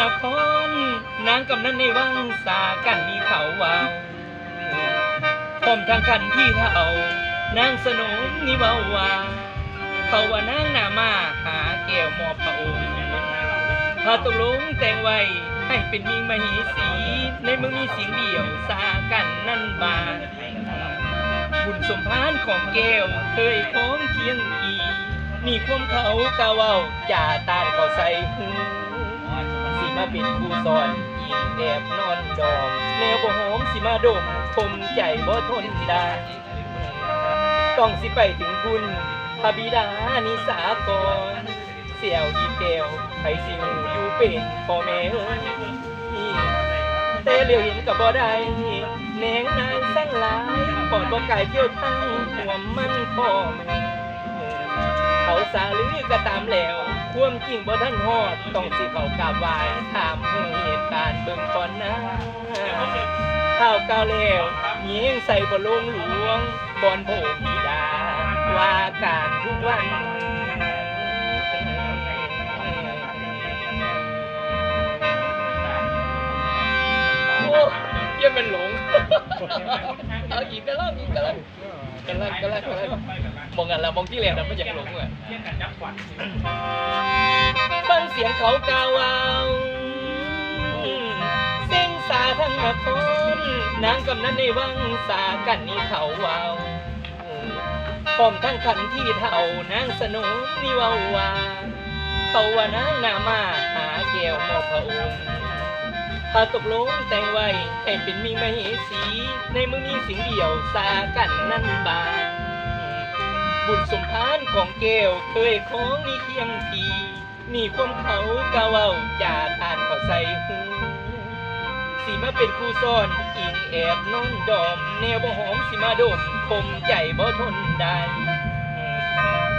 นคร นางกำนันในวังสากันมีเขาวาวผมทางกันที่เท่านางสนมนิเวาวาเขาว่านางนามาหาแก้วมอบพระองค์พาตกลงแต่งไว้ให้เป็นมิงมหีสี ในเมืองมีสิ่งเดียวสากันนั่นบานบุญสมพานของแก้วเคยคล้องเคียงอีนี่ความเขากะเว้าจ่าตานเขาใส่หู มาเป็นครูสอนยิงแอบนอนดอมแนวบ่หอมสิมาดมคมใจบ่ทนได้ต้องสิไปถึงคุณพระบิดานิสากรเสี่ยวอีแก้วไผสิหูอยู่เป็นพ่อแม่เอ้ยแต่เหลียวเห็นกับบ่ได้แหนงนางสั่งหลายปอดบ่ไก่เที่ยวทั้งหัวมันพ่อแม่เขาสาลือก็ตามแล้ว ความจริงบ่ทันฮอดต้องสิเขากราบไหว้ถามหูเหตุการณ์เบิ่งก่อนนะข้าวก้าวแล้วยิงใส่บ่ลงหลวงบอนโผบิดา ว่าการทุกวันโอ้ยังเป็นหลง เอาอีกกันแล้วอีกกันแล้วกันแล้วกันแล้วกันแล้วมองกันแล้วมองที่แหลมนะไม่อยากหลงอะฟังเสียงเขากล่าวเอาเส้นสาทั้งนครนางกำนันในวังสากันนี่เขาวาวพร้อมทั้งขันที่เท่านางสนมนี่วาวาเขาว่านางนามาหาแก้วมอพระองค์ พาตกลงแต่งไว้ให้เป็นมีไมเหสี ในมืองมีสิ่งเดียวสากันนั่นบางบุญสมพานของแก้วเคยของนี่เคียงทีนี่ความเขากะเว้าจ่าทานเขาใส่หูสิมาเป็นครูสอนอิงแอบนอนดอม แนวบ่หอมสิมาดมคมใจบ่ทนได้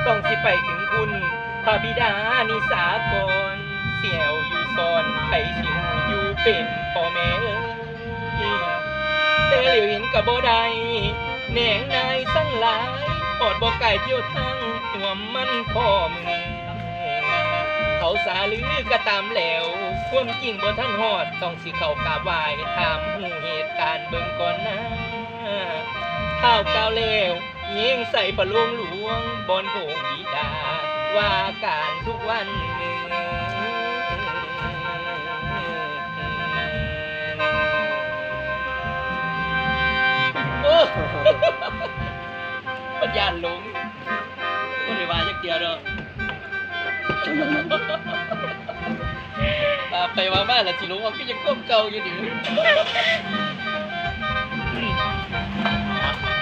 ต้องสิไปถึงคุณพระบิดานิสากรเสี่ยวอยู่ อนไผสิหูอยู่เป็นพ่อแม่เอ้ยแต่เหลียวเห็นกับบ่ได้แหนงนายสั่งหลายปอดบ่ไก่เที่ยวทั้งหัวมันพ่อมึงเขาสาลือก็ตามแล้วความจริงบ่ทันฮอดต้องสิเข้ากราบไหว้ถามหูเหตุการณ์เบิ่งก่อนนะข้าวก้าวแล้วยิงใส่ประโลงหลวงบอนโผงบิดาว่าการทุกวันหนึ่ง ปัญญาหลงก็ได้ว่าจักเดียวเด้อมาไปมามาแล้วสิหลงว่าก็ยังก้มเก่าอยู่ดิ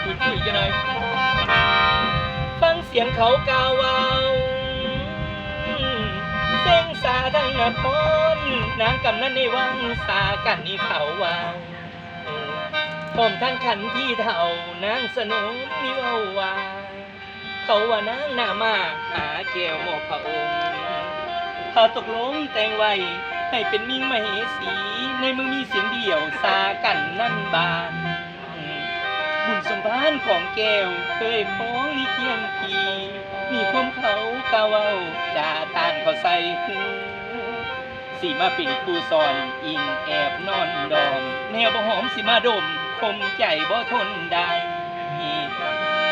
คุยคุยกันหน่อยฟังเสียงเขากาววาวเส้งสาทั้งนครนางกำนันในวังสากันนี่เขาวาว พร้อมทั้งขันที่เท่านางสนมนิวาวาเขาว่านางนามาหาแก้วมอบพระองค์ถ้าตกลงแต่งไว้ให้เป็นมิ่งมเหสี ในเมืองมีเสียงเดียวสากันนั่นบาน บุญสมพานของแก้วเคยพ้องนี่เคียงทีมีความเขากะเว้าจ่าตานเขาใส่หูสิมาเป็นครูสอนอิงแอบนอนดอม แนวบ่หอมสิมาดม คมใจบ่ทนได้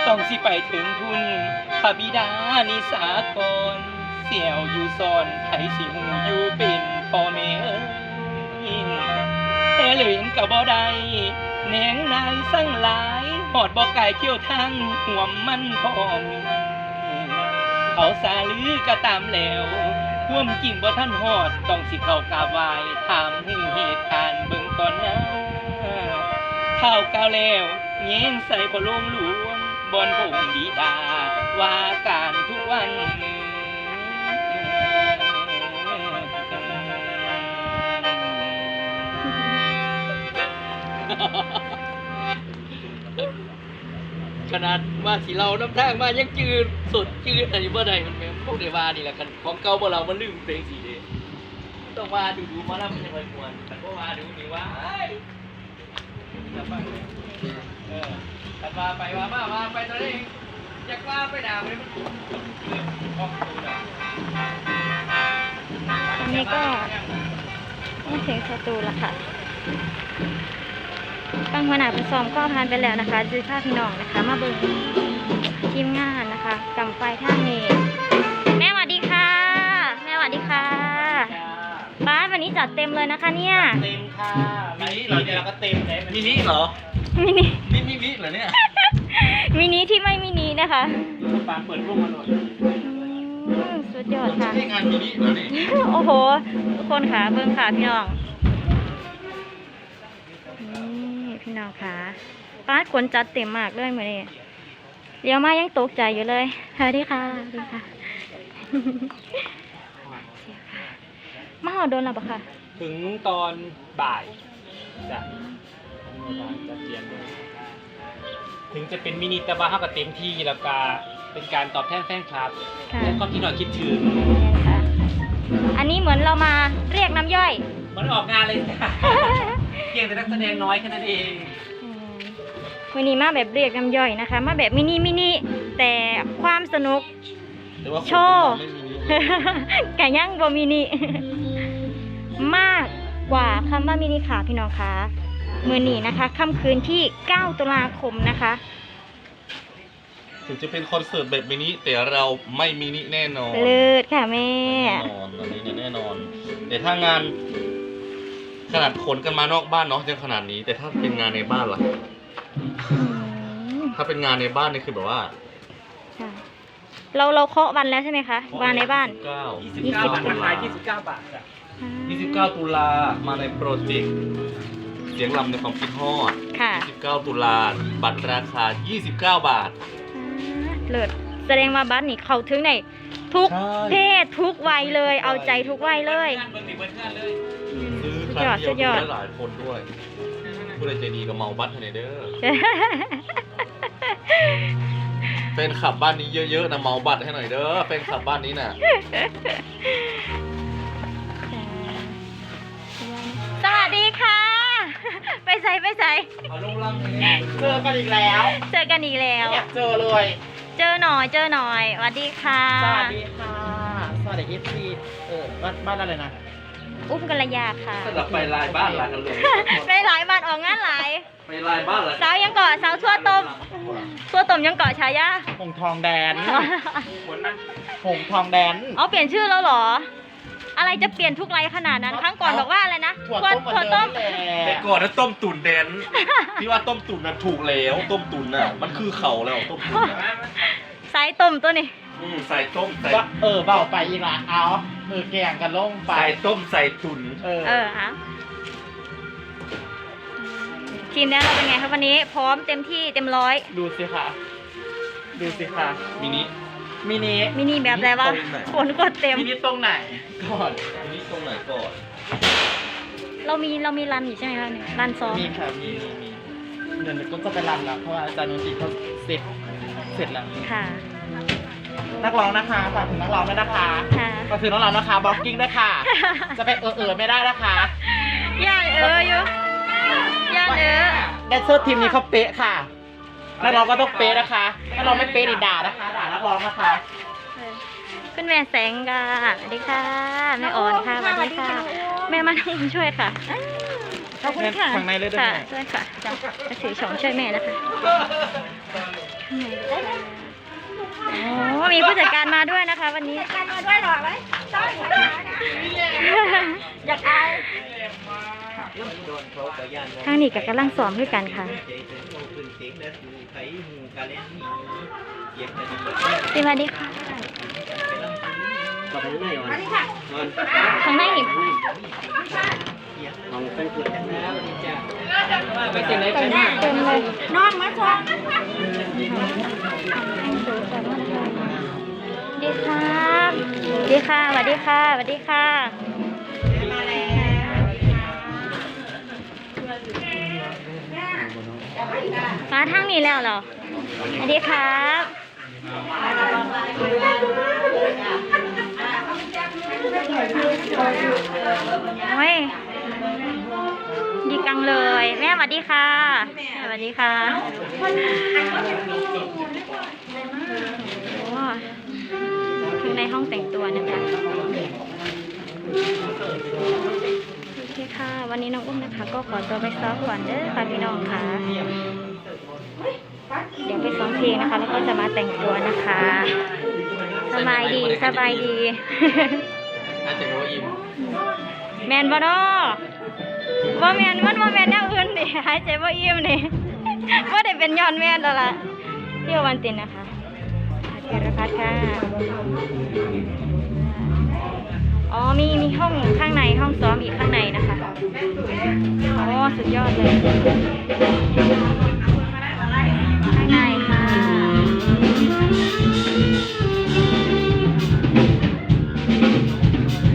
ต้องสิไปถึงทุนพระบิดานิสากรเสี่ยวอยู่ซอนไผสิหูอยู่เป็นพ่อแม่เอ้ยแต่เหลยเห็นกับบ่ได้แหนงนายสั่งหลายหอดบ่ไก่เที่ยวทั้งห่วมมันพร้อมเขาสาลือก็ตามแล้วห่วมจริงบ่ท่านหอด ต้องสิเข้ากราบไหว้ถามหูเหตุการณ์เบิ่งก่อนนะ ข้าวก้าวแล้วเง้งใส่พอลงหลวงบอนพงบิดา ว่าการทุกวันขนาดว่าสีเราน้ำทางมายังจืดสดจืดอันนี้เมื่อใดมันแม่นพวกเดวานี่แหละกันของเก่าบ่เรามันลืมเพลงสีเดต้องว่าดูดูมาแล้วมันจะค่อยมวนแต่ก็ว่าดูนี่ว่า เอ้ยจะฟังเออแต่ว่าไปว่ามาว่าไปตอนนี้อยากว่าไปด่าไปมันออกตัวน่ะอันนี้ก็มาถึงสตูล้วค่ะฟังหัวหน้าผู้ซ้อมก็ผ่านไปแล้วนะคะจือภาพพี่น้องนะคะ มาเบิ่งทีมงานนะคะกำไฟท่างนี้ จัดเต็มเลยนะคะเนี่ยเต็มค่ะมินิเราเนี่ยเราก็เต็มเลยมินิเหรอมินินี่มินิเหรอเนี่ยมินิที่ไม่มินินะคะปานเปิดร่วงมาหน่อยอืมสุดยอดค่ะใช่งานมินิเหรอนี่โอ้โหทุกคนค่ะเบิ้งค่ะพี่น้องนี่พี่น้องค่ะป้าดคนจัดเต็มมากเลยเหมือนนี้เดี๋ยวมายังตกใจอยู่เลยสวัสดีค่ะสวัสดีค่ะมาหอดโดนหรอปะค่ะ ถึงตอนบ่ายจะจะเรียนเลยถึงจะเป็นมินิแต่ว่าเขาก็เต็มที่แล้วก็เป็นการตอบแทนแฟนคลับค่ะและก็ที่หน่อยคิดถึงนี่ค่ะ อันนี้เหมือนเรามาเรียกน้ำย่อยมันออกงานเลยจ้ะ เพียงแต่นักแสดงน้อยแค่นั้นเองอืมวันนี้มาแบบเรียกน้ำย่อยนะคะ มาแบบมินิมินิแต่ความสนุก แต่ว่าโชว์ ไม่มินิไก่ย่างบมินิ มากกว่าคำว่ามินิค่ะพี่น้องคะมือนี้นะคะค่ำคืนที่ 9 ตุลาคมนะคะ ถึงจะเป็นคอนเสิร์ตแบบมินิแต่เราไม่มินิแน่นอนเลิศค่ะแม่ แน่นอนอันนี้เนี่ยแน่นอน แต่ถ้างาน ขนาดขนกันมานอกบ้านเนาะยังขนาดนี้ แต่ถ้าเป็นงานในบ้านล่ะอืมถ้าเป็นงานในบ้านนี่คือแบบว่าค่ะเราเราเคาะวันแล้วใช่ไหมคะ วันในบ้าน29ยี่สิบ29บาทราคา29บาทจ้ะ 29 ตุลามาในโปรเจกต์เสียงลำในความคิดฮอดค่ะ29 ตุลาบัตรราคา 29 บาทอ่าเลิศแสดงว่าบัสนี่เขาถึงไหนทุกใช่ เพศทุกวัยเลย เอาใจทุกวัยเลยเบิร์นเบิร์นเพื่อนเลยซื้อสุคดยอรั้ดงเดีสุยวดยอด ได้หลายคนด้วยผู้ใดใจดีก็เมาบัตรให้หน่อยเด้อเป็นขับบ้านนี้เยอะๆนะเมาบัตรให้หน่อยเด้อเป็นขับบ้านนี้น่ะ วัสดีค่ะ ไปใส่ไปใส่เอาลงลังเลยเจอกันอีกแล้วเจอกันอีกแล้ว อยากเจอเลย เจอหน่อยเจอหน่อยสวัสดีค่ะ สวัสดีค่ะ สวัสดีอีซีเออบ้านบ้านอะไรนะอุ้มกัลยาค่ะ สลับไปลายบ้านหลังกันเลยไปหลายบ้านออกงานหลายไปลายบ้านหลังสาวยังเกาะสาวทั่วต้มทั่วต้มยังเกาะชายาหงทองแดนบนนั่งหงทองแดนเอาเปลี่ยนชื่อแล้วเหรอ อะไรจะเปลี่ยนทุกไรขนาดนั้น ครั้งก่อนบอกว่าอะไรนะถั่วต้มเหมืถั่วอนเดิต้มมนี่แหแต่ละก่อนนะต้มตุ๋นแดนพี่ว่าต้มตุ๋นน่ะถูกแล้ว ต้มตุ๋นน่ะมันคือเขาแล้วต้มตุ๋นน่ะสายต้มตัวนี้อืมใส่ต้มใส่ว่าเออเบาไปอีกละเอาเออแกงกันลงไป ใส่ต้มใส่ตุ๋นเออเออฮะทีมแดนเราเป็นไงครับวันนี้ พร้อมเต็มที่เต็มร้อย ดูสิค่ะ ดูสิค่ะมินิ มินิมินิแบบอะไรวะตรงไหนฝนกดเต็ม มินิตรงไหนก่อนมินิตรงไหนก่อนเรามีเรามีรันอยู่ใช่ไหมคะเนี่ยรันซ้อมมีค่ะมีมีมีเดี๋ยวก็จะไปรันแล้วเพราะว่าอาจารย์นุนทรีเขาเสร็จเสร็จแล้วค่ะ นักร้องนะคะฝากถึงนักร้องด้วยนะคะค่ะฝากถึงนักร้องนะคะบล็อกกิ้งด้วยค่ะ จะไปเออเออไม่ได้นะคะย่านเอออยู่ย่านเออแดนเซอร์ทีมนี้เขาเป๊ะค่ะ นักร้องก็ต้องเป๊ะนะคะ ถ้าเราไม่เป๊ะนี่ด่านะคะ ด่านักร้องนะคะคุณแม่แสงค่ะสวัสดีค่ะ แม่อ่อนค่ะสวัสดีค่ะ แม่มาทำช่วยค่ะขอบคุณค่ะข้างในเลยด้วยค่ะไหมช่วยค่ะจะถือช้อนช่วยแม่นะคะโอ้มีผู้จัดการมาด้วยนะคะ วันนี้การมาด้วยหรอไหมอยากเอาทางนี้กับกำลังซ้อมด้วยกันค่ะ สวัสดีค่ะอันนี้ค่ะทางในนี่ไปเจอไหนไปแต่งหนเต็มเลยน้องมาชมดีครับดีค่ะสวัสดีค่ะสวัสดีค่ะมาแล้ว มาทางนี้แล้วเหรอสวัสดีครับโอ้ยดีกังเลย แม่สวัสดีค่ะสวัสดีค่ะ วันนี้น้องอุ้มนะคะ ก็ขอตัวไปซ้อมก่อนเด้อค่ะพี่น้องค่ะ เดี๋ยวไปซ้อมเพลงนะคะ แล้วก็จะมาแต่งตัวนะคะ สบายดีสบายดีอาจจะโรอิมแมนบ่เนาะบ่แมนมันบ่แมนแนวอื่นดิหายใจบ่อิ่มนี่บ่ได้เป็นย้อนแม่นแล้วล่ะเที่ยววันตินนะคะอาจิรพัฒน์ค่ะ อ๋อมีมีห้องข้างในห้องซ้อมอีกข้างในนะคะโอ้สุดยอดเลย ข้างในค่ะ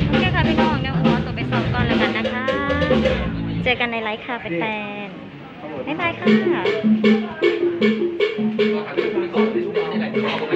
โอเคค่ะพี่น้องเดี๋ยวขอตัวไปซ้อมก่อนแล้วกันนะคะ เจอกันในไลฟ์ค่ะแฟนๆบ๊ายบายค่ะ